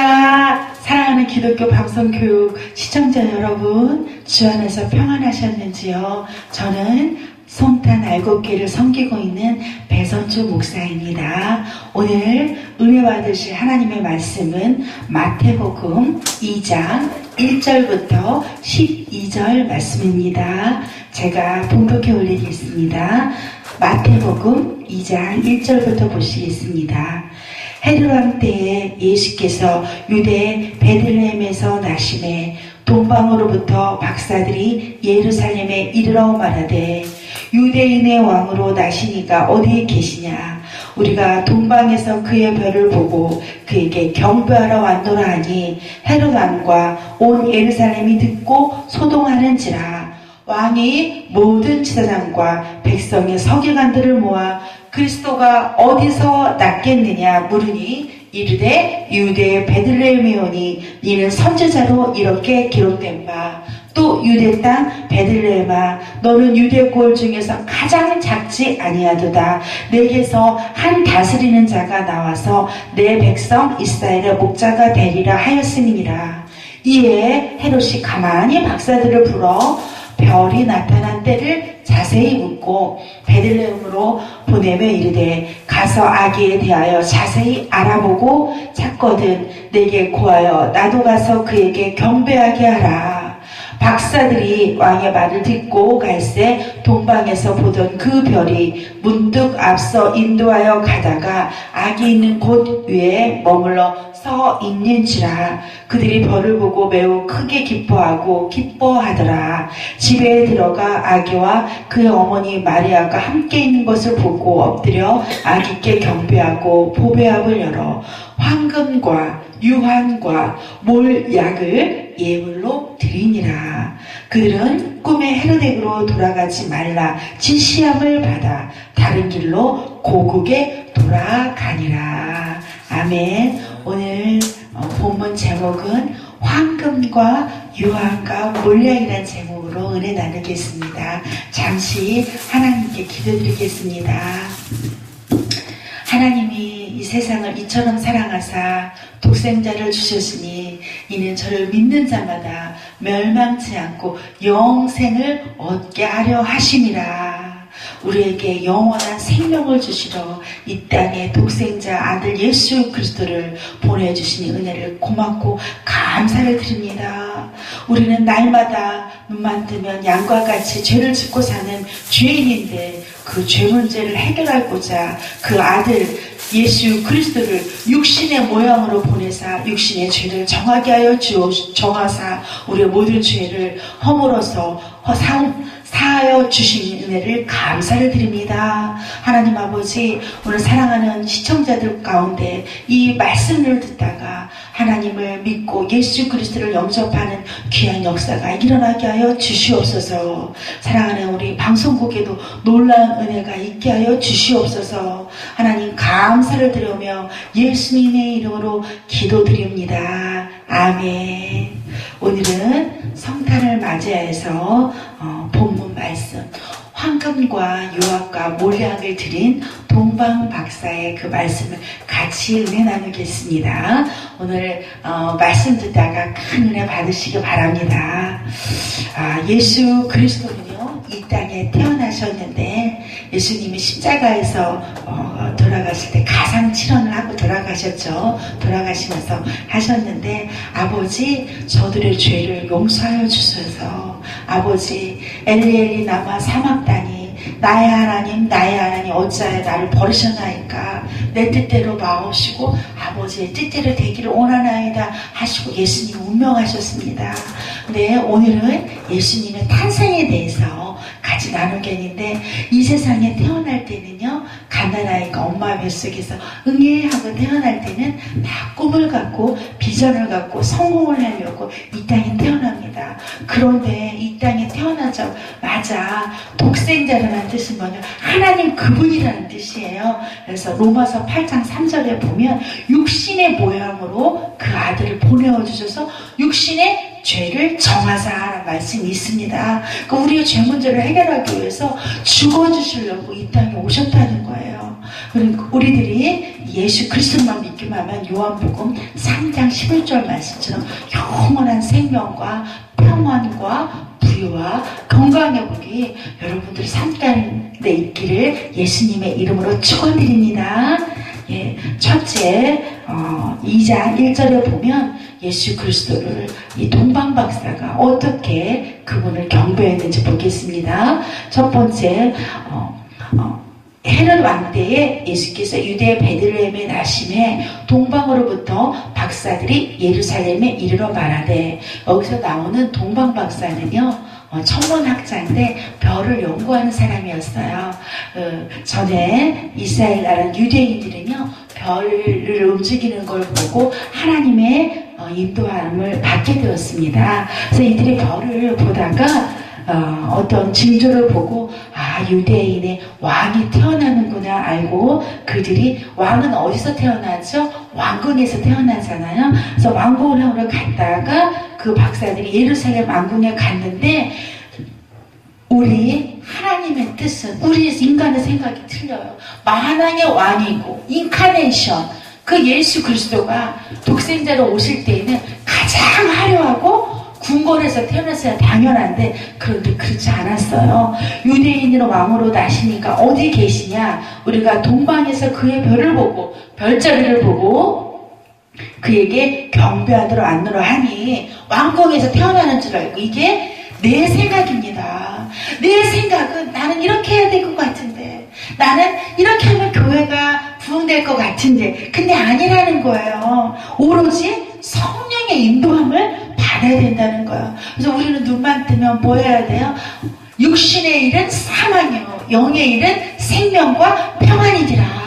할렐루야! 사랑하는 기독교 방송교육 시청자 여러분, 주 안에서 평안하셨는지요? 저는 송탄 알곡기를 섬기고 있는 배선주 목사입니다. 오늘 은혜 받으실 하나님의 말씀은 마태복음 2장 1절부터 12절 말씀입니다. 제가 봉독해 올리겠습니다. 마태복음 2장 1절부터 보시겠습니다. 헤르왕 때에 예수께서 유대 베들레헴에서 나심에 동방으로부터 박사들이 예루살렘에 이르러 말하되 유대인의 왕으로 나시니가 어디에 계시냐? 우리가 동방에서 그의 별을 보고 그에게 경배하러 왔노라 하니 헤롯 왕과 온 예루살렘이 듣고 소동하는지라. 왕이 모든 지사장과 백성의 서기관들을 모아 그리스도가 어디서 낫겠느냐 물으니 이르되 유대 베들레헴에 오니 이는 선지자로 이렇게 기록된 바. 또 유대 땅 베들레헴아 너는 유대 골 중에서 가장 작지 아니하도다. 내게서 한 다스리는 자가 나와서 내 백성 이스라엘의 목자가 되리라 하였음이니라. 이에 헤롯이 가만히 박사들을 불러 별이 나타난 때를 자세히 묻고 베들레헴으로 보내며 이르되 가서 아기에 대하여 자세히 알아보고 찾거든 내게 고하여 나도 가서 그에게 경배하게 하라. 박사들이 왕의 말을 듣고 갈새 동방에서 보던 그 별이 문득 앞서 인도하여 가다가 아기 있는 곳 위에 머물러 서 있는지라 그들이 별을 보고 매우 크게 기뻐하고 기뻐하더라 집에 들어가 아기와 그의 어머니 마리아가 함께 있는 것을 보고 엎드려 아기께 경배하고 보배합을 열어 황금과 유환과 몰약을 예물로 드리니라. 그들은 꿈의 헤르덱으로 돌아가지 말라 지시함을 받아 다른 길로 고국에 돌아가니라. 아멘. 오늘 어, 본문 제목은 황금과 유황과 몰약이라는 제목으로 은혜 나누겠습니다. 잠시 하나님께 기도드리겠습니다. 하나님이 이 세상을 이처럼 사랑하사 독생자를 주셨으니 이는 저를 믿는 자마다 멸망치 않고 영생을 얻게 하려 하심이라. 우리에게 영원한 생명을 주시러 이 땅에 독생자 아들 예수 그리스도를 보내주시니 은혜를 고맙고 감사를 드립니다. 우리는 날마다 눈만 뜨면 양과 같이 죄를 짓고 사는 죄인인데 그 죄 문제를 해결하고자 그 아들 예수 그리스도를 육신의 모양으로 보내사 육신의 죄를 정하게 하여 주어 정하사 우리의 모든 죄를 허물어서 허상 사하여 주신 은혜를 감사를 드립니다. 하나님 아버지 오늘 사랑하는 시청자들 가운데 이 말씀을 듣다가 하나님을 믿고 예수 그리스도를 영접하는 귀한 역사가 일어나게 하여 주시옵소서. 사랑하는 우리 방송국에도 놀라운 은혜가 있게 하여 주시옵소서. 하나님 감사를 드리며 예수님의 이름으로 기도드립니다. 아멘. 오늘은 성탄을 맞이해서 어, 본문 말씀 황금과 유학과 몰약을 드린 동방 박사의 그 말씀을 같이 은혜 나누겠습니다. 오늘 어, 말씀 듣다가 큰 은혜 받으시기 바랍니다. 아, 예수 그리스도는요 이 땅에 태어나셨는데 예수님이 십자가에서 어, 돌아가실 때 가상 칠언을 하고 돌아가셨죠. 돌아가시면서 하셨는데 아버지 저들의 죄를 용서하여 주셔서 아버지 엘리엘리 나마 사막다니 나의 하나님 나의 하나님 어찌하여 나를 버리셨나이까 내 뜻대로 마오시고 아버지의 뜻대로 되기를 원하나이다 하시고 예수님 운명하셨습니다. 네 오늘은 예수님의 탄생에 대해서 같이 나누겠는데 이 세상에 태어날 때는요 가난아이가 엄마 뱃속에서 응애 하고 태어날 때는 다 꿈을 갖고 비전을 갖고 성공을 하려고 이 땅에 태어납니다. 그런데 이 땅에 태어나자마자 독생자라는 뜻은 뭐냐 하나님 그분이라는 뜻이에요. 그래서 로마서 8장 3절에 보면 육신의 모양으로 그 아들을 보내어 주셔서 육신의 죄를 정하사라는 말씀이 있습니다. 그 우리의 죄 문제를 해결하기 위해서 죽어주시려고 이 땅에 오셨다는 거예요. 그리고 우리들이 예수 그리스도만 믿기만 하면 요한복음 3장 11절 말씀처럼 영원한 생명과 평안과 부유와 건강의 복이 여러분들이 삶 가운데 있기를 예수님의 이름으로 축원드립니다. 예, 첫째 어, 2장 1절에 보면 예수 그리스도를 이 동방 박사가 어떻게 그분을 경배했는지 보겠습니다. 첫 번째 어, 어, 헤롯 왕 때에 예수께서 유대 베들레헴에 나심에 동방으로부터 박사들이 예루살렘에 이르러 말하되 여기서 나오는 동방 박사는요 어, 천문학자인데 별을 연구하는 사람이었어요. 어, 전에 이스라엘 나라 유대인들은요 별을 움직이는 걸 보고 하나님의 어, 인도함을 받게 되었습니다. 그래서 이들이 별을 보다가 어, 떤 징조를 보고 아 유대인의 왕이 태어나는구나 알고 그들이 왕은 어디서 태어나죠? 왕궁에서 태어나잖아요. 그래서 왕궁을 하러 갔다가 그 박사들이 예루살렘 왕궁에 갔는데 우리 하나님의 뜻은 우리 인간의 생각이 틀려요. 만왕의 왕이고 인카네이션 그 예수 그리스도가 독생자로 오실 때에는 가장 화려하고 궁궐에서 태어났어야 당연한데 그런데 그렇지 않았어요. 유대인으로 왕으로 나시니까 어디 계시냐? 우리가 동방에서 그의 별을 보고 별자리를 보고 그에게 경배하도록 안노로 하니 왕궁에서 태어나는 줄 알고 이게 내 생각입니다. 내 생각은 나는 이렇게 해야 될 것 같은데 나는 이렇게 하면 교회가 부흥될 것 같은데 근데 아니라는 거예요. 오로지 성령의 인도함을 받아야 된다는 거예요. 그래서 우리는 눈만 뜨면 뭐 해야 돼요? 육신의 일은 사망이요. 영의 일은 생명과 평안이니라.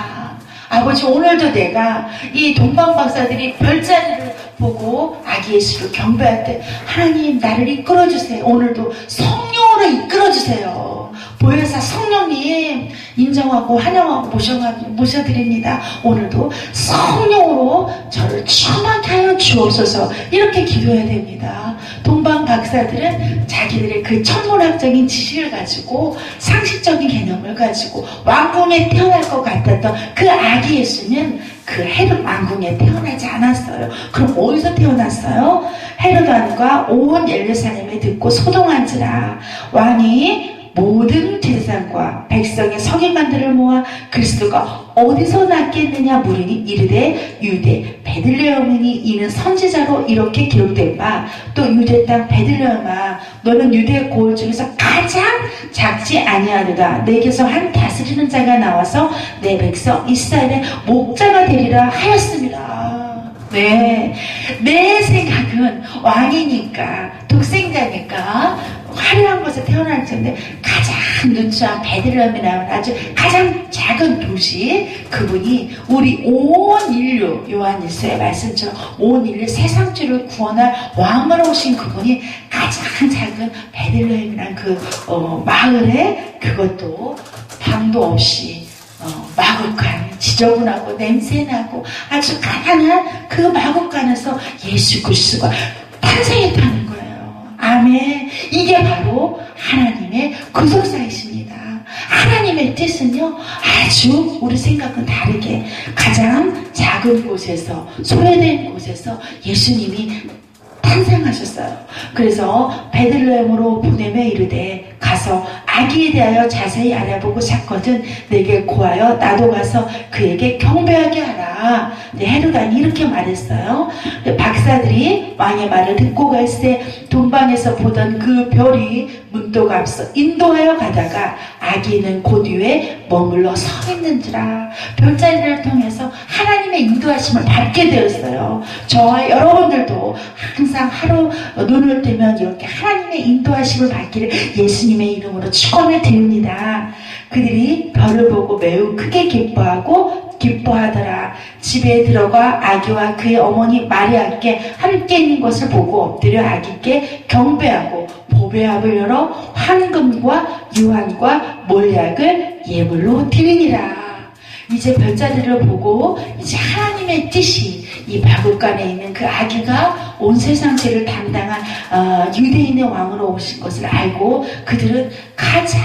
아버지 오늘도 내가 이 동방 박사들이 별자리를 보고 아기 예수를 경배할 때 하나님 나를 이끌어 주세요. 오늘도 성령으로 이끌어 주세요. 보혜사 성령님 인정하고 환영하고 모셔, 모셔 드립니다. 오늘도 성령으로 저를 충만케 하여 주옵소서 이렇게 기도해야 됩니다. 동방 박사들은 자기들의 그 천문학적인 지식을 가지고 상식적인 개념을 가지고 왕궁에 태어날 것 같았던 그 아기 예수는 그 헤롯 왕궁에 태어나지 않았어요. 그럼 어디서 태어났어요? 헤롯 왕과 온 예루살렘에 듣고 소동한지라 왕이 모든 제사장과 백성의 성인만들을 모아 그리스도가 어디서 났겠느냐 물으니 이르되 유대 베들레헴이니 이는 선지자로 이렇게 기록된 바 또 유대 땅 베들레헴아 너는 유대 고을 중에서 가장 작지 아니하느라 내게서 한 다스리는 자가 나와서 내 백성 이스라엘의 목자가 되리라 하였습니다. 네, 내 생각은 왕이니까 독생자니까 화려한 곳에 태어날 텐데 가장 눈치한 베들레헴이라는 아주 가장 작은 도시 그분이 우리 온 인류 요한일서의 말씀처럼 온 인류 세상주를 구원할 왕으로 오신 그분이 가장 작은 베들레헴이라는 그 어, 마을에 그것도 방도 없이 어, 마곡간 지저분하고 냄새나고 아주 가난한 그 마곡간에서 예수 그리스도가 탄생했다는 거예요. 아멘. 이게 바로 하나님의 구속사이십니다. 하나님의 뜻은요, 아주 우리 생각은 다르게 가장 작은 곳에서, 소외된 곳에서 예수님이 탄생하셨어요. 그래서 베들레헴으로 보내며 이르되 가서 아기에 대하여 자세히 알아보고 찾거든 내게 고하여 나도 가서 그에게 경배하게 하라. 네, 헤로단이 이렇게 말했어요. 박사들이 왕의 말을 듣고 갈새 동방에서 보던 그 별이 문득 앞서 인도하여 가다가 아기는 곧 위에 머물러 서 있는지라 별자리를 통해서 하나님의 인도하심을 받게 되었어요. 저와 여러분들도 항상 하루 눈을 뜨면 이렇게 하나님의 인도하심을 받기를 예수님 의 이름으로 축원을 드립니다. 그들이 별을 보고 매우 크게 기뻐하고 기뻐하더라. 집에 들어가 아기와 그의 어머니 마리아께 함께 있는 것을 보고 엎드려 아기께 경배하고 보배합을 열어 황금과 유황과 몰약을 예물로 드리니라. 이제 별자리를 보고 이제 하나님의 뜻이 이 마국간에 있는 그 아기가 온 세상 죄를 담당한 어, 유대인의 왕으로 오신 것을 알고 그들은 가장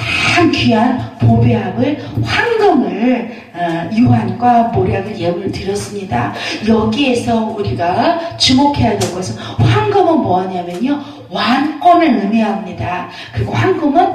귀한 보배합을 황금을 어, 유한과 모략을 예물을 드렸습니다. 여기에서 우리가 주목해야 될 것은 황금은 뭐냐면요 왕권을 의미합니다. 그리고 황금은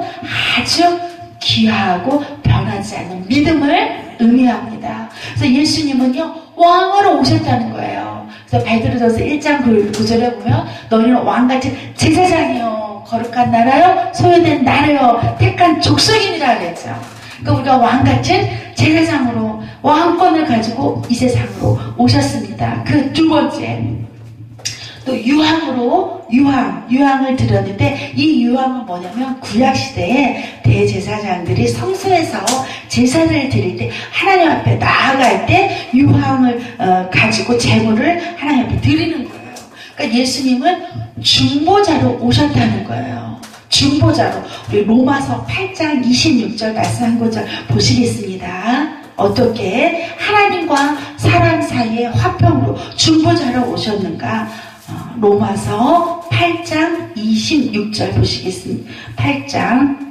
아주 귀하고 변하지 않는 믿음을 의미합니다. 그래서 예수님은요, 왕으로 오셨다는 거예요. 그래서 베드로전서 1장 9절에 보면 너희는 왕같이 제사장이요, 거룩한 나라요, 소유된 나라요, 택한 족속이니라 그랬죠. 그러니까 우리가 왕같은 제사장으로 왕권을 가지고 이 세상으로 오셨습니다. 그 두 번째, 또 유황으로 유황, 유황을 드렸는데 이 유황은 뭐냐면 구약 시대에 대제사장들이 성소에서 제사를 드릴 때 하나님 앞에 나아갈 때 유황을 어, 가지고 제물을 하나님 앞에 드리는 거예요. 그러니까 예수님은 중보자로 오셨다는 거예요. 중보자로 우리 로마서 8장 26절 말씀 한 구절 보시겠습니다. 어떻게 하나님과 사람 사이의 화평으로 중보자로 오셨는가? 어, 로마서 8장 26절 보시겠습니다. 8장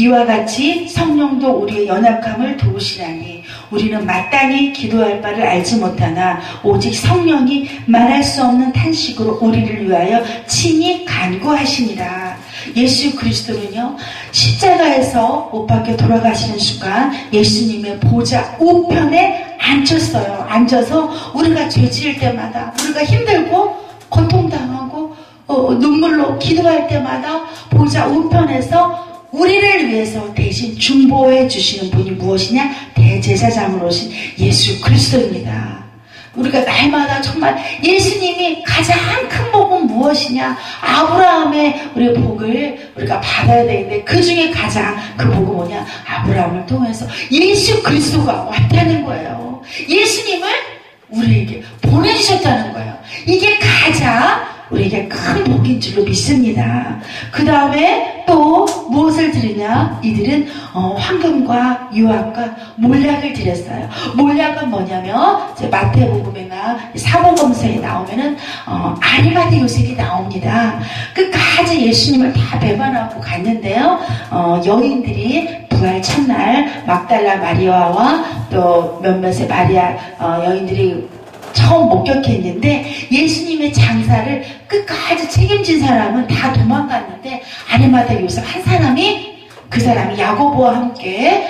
이와 같이 성령도 우리의 연약함을 도우시라니 우리는 마땅히 기도할 바를 알지 못하나 오직 성령이 말할 수 없는 탄식으로 우리를 위하여 친히 간구하시니라. 예수 그리스도는요 십자가에서 못 박혀 돌아가시는 순간 예수님의 보좌 우편에 앉혔어요. 앉아서 우리가 죄 지을 때마다 우리가 힘들고 고통당하고 어, 눈물로 기도할 때마다 보좌 우편에서 우리를 위해서 대신 중보해 주시는 분이 무엇이냐? 대제사장으로 오신 예수 그리스도입니다. 우리가 날마다 정말 예수님이 가장 큰 복은 무엇이냐? 아브라함의 우리 복을 우리가 받아야 되는데 그 중에 가장 그 복은 뭐냐? 아브라함을 통해서 예수 그리스도가 왔다는 거예요. 예수님을 우리에게 보내주셨다는 거예요. 이게 가장 우리에게 큰 복인 줄로 믿습니다. 그 다음에 또 무엇을 드리냐? 이들은 어, 황금과 유황과 몰약을 드렸어요. 몰약은 뭐냐면 이제 마태복음이나 사복음서에 나오면은 어, 아리마대 요셉이 나옵니다. 끝까지 예수님을 다 배반하고 갔는데요. 어, 여인들이 부활 첫날 막달라 마리아와 또 몇몇의 마리아 어, 여인들이 처음 목격했는데 예수님의 장사를 끝까지 책임진 사람은 다 도망갔는데 아리마다 요셉 한 사람이 그 사람이 야고보와 함께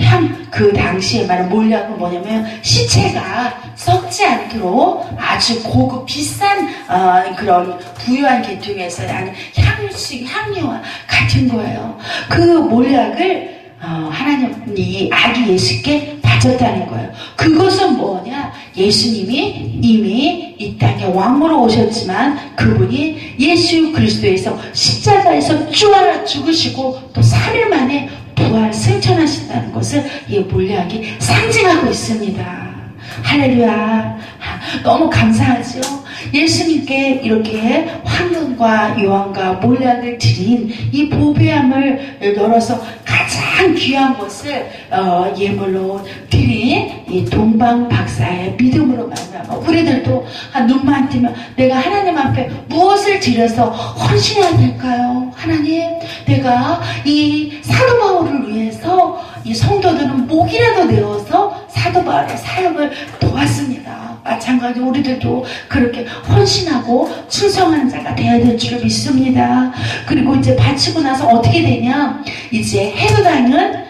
향그 당시에 말하는 몰약은 뭐냐면 시체가 썩지 않도록 아주 고급 비싼 어, 그런 부유한 계통에서 나는 향식 향료와 같은 거예요. 그 몰약을 어, 하나님이 아기 예수께 바쳤다는 거예요. 그것은 뭐냐? 예수님이 이미 이 땅에 왕으로 오셨지만 그분이 예수 그리스도에서 십자가에서 쭈아 죽으시고 또 3일 만에 부활 승천하신다는 것을 이 몰약이 상징하고 있습니다. 할렐루야. 너무 감사하죠? 예수님께 이렇게 황금과 요한과 몰약을 드린 이 보배함을 열어서 가장 귀한 것을 어, 예물로 드린 이 동방 박사의 믿음으로 말미암아 우리들도 한 눈만 뜨면 내가 하나님 앞에 무엇을 드려서 헌신해야 될까요? 하나님, 내가 이 사도 바울을 위해서 이 성도들은 목이라도 내어서 사도 바울의 사역을 도왔습니다. 마찬가지로 우리들도 그렇게 헌신하고 충성하는 자가 되어야 될 줄을 믿습니다. 그리고 이제 바치고 나서 어떻게 되냐? 이제 헤로당은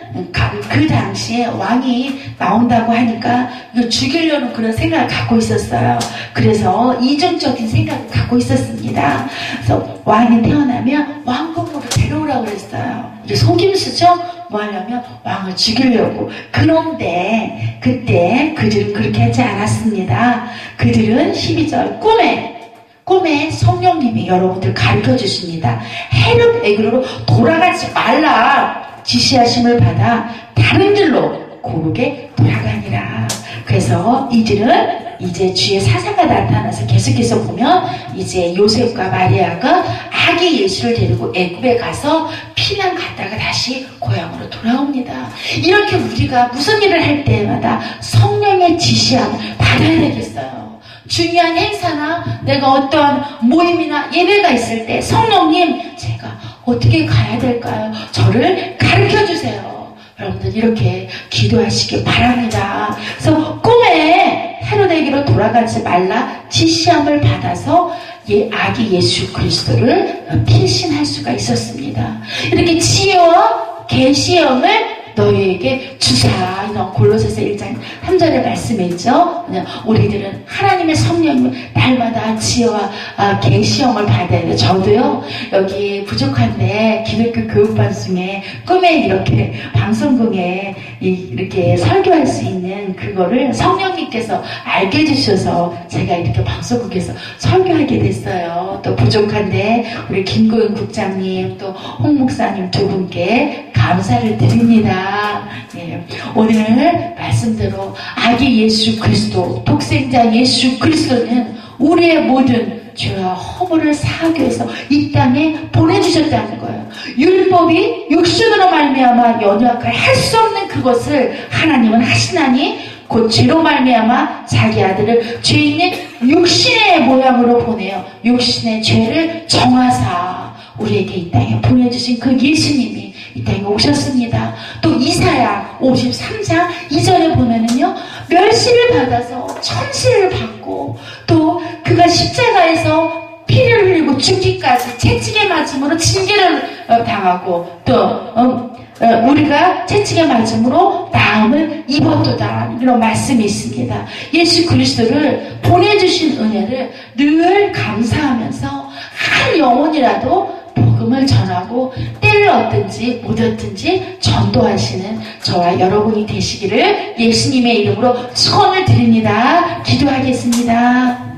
그 당시에 왕이 나온다고 하니까 이걸 죽이려는 그런 생각을 갖고 있었어요. 그래서 이중적인 생각을 갖고 있었습니다. 그래서 왕이 태어나면 왕궁으로 데려오라고 그랬어요. 이게 속임수죠? 뭐 하려면 왕을 죽이려고. 그런데 그때 그들은 그렇게 하지 않았습니다. 그들은 12절 꿈에 꿈에 성령님이 여러분들 가르쳐 주십니다. 헤롯 에그로로 돌아가지 말라 지시하심을 받아 다른 길로 고르게 돌아가니라. 그래서 이들은 이제 주의 사자가 나타나서 계속해서 보면 이제 요셉과 마리아가 아기 예수를 데리고 애굽에 가서 피난 갔다가 다시 고향으로 돌아옵니다. 이렇게 우리가 무슨 일을 할 때마다 성령의 지시함을 받아야 되겠어요. 중요한 행사나 내가 어떤 모임이나 예배가 있을 때 성령님 제가 어떻게 가야 될까요? 저를 가르쳐 주세요. 여러분들 이렇게 기도하시길 바랍니다. 그래서 꿈에 헤로데기로 돌아가지 말라 지시함을 받아서 예, 아기 예수 그리스도를 피신할 수가 있었습니다. 이렇게 지혜와 계시형을 너희에게 주사 이런 골로새서 1장 3절에 말씀했죠. 그냥 우리들은 하나님의 성령님을 날마다 지혜와 아, 계시형을 받아야 돼요. 저도요 여기 부족한데 기독교 교육반 중에 꿈에 이렇게 방송국에 이- 이렇게 설교할 수 있는 그거를 성령님께서 알게 해주셔서 제가 이렇게 방송국에서 설교하게 됐어요. 또 부족한데 우리 김고은 국장님 또 홍 목사님 두 분께 감사를 드립니다. 예, 오늘 말씀대로 아기 예수 그리스도 독생자 예수 그리스도는 우리의 모든 죄와 허물을 사하기 위해서 이 땅에 보내주셨다는 거예요. 율법이 육신으로 말미암아 연약할 할 수 없는 그것을 하나님은 하시나니 곧 죄로 말미암아 자기 아들을 죄 있는 육신의 모양으로 보내어 육신의 죄를 정하사 우리에게 이 땅에 보내주신 그 예수님이 이 땅에 오셨습니다. 또 이사야 53장 이전에 보면은요 멸시를 받아서 천시를 받고 또 그가 십자가에서 피를 흘리고 죽기까지 채찍에 맞음으로 징계를 어, 당하고 또 어, 어, 우리가 채찍에 맞음으로 나음을 입었도다 이런 말씀이 있습니다. 예수 그리스도를 보내주신 은혜를 늘 감사하면서 한 영혼이라도 복음을 전하고 때를 얻든지 못 얻든지 전도하시는 저와 여러분이 되시기를 예수님의 이름으로 축원을 드립니다. 기도하겠습니다.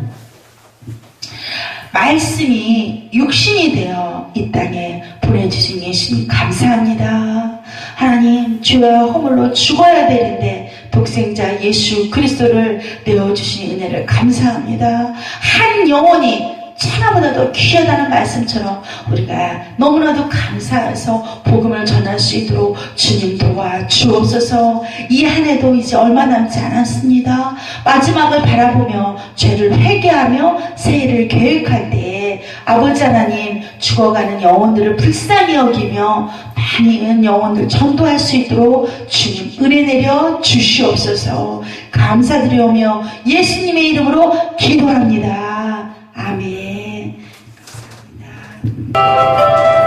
말씀이 육신이 되어 이 땅에 보내주신 예수님 감사합니다. 하나님 주여 허물로 죽어야 되는데 독생자 예수 그리스도를 내어주신 은혜를 감사합니다. 한 영혼이 천하보다도 귀하다는 말씀처럼 우리가 너무나도 감사해서 복음을 전할 수 있도록 주님 도와 주옵소서 이 한 해도 이제 얼마 남지 않았습니다. 마지막을 바라보며 죄를 회개하며 새해를 계획할 때에 아버지 하나님 죽어가는 영혼들을 불쌍히 여기며 많은 영혼들 전도할 수 있도록 주님 은혜 내려 주시옵소서 감사드리오며 예수님의 이름으로 기도합니다. 아멘. Thank you.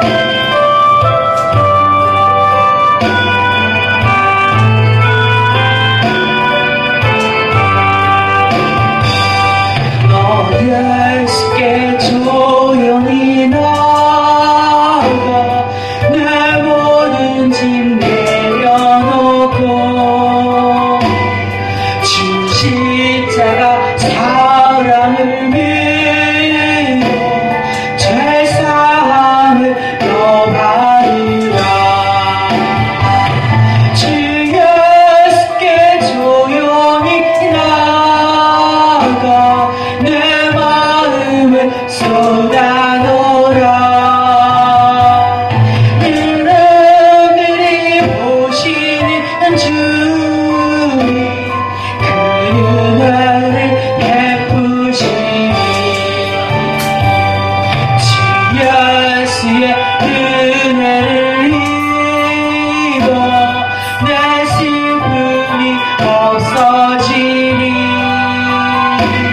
Thank you.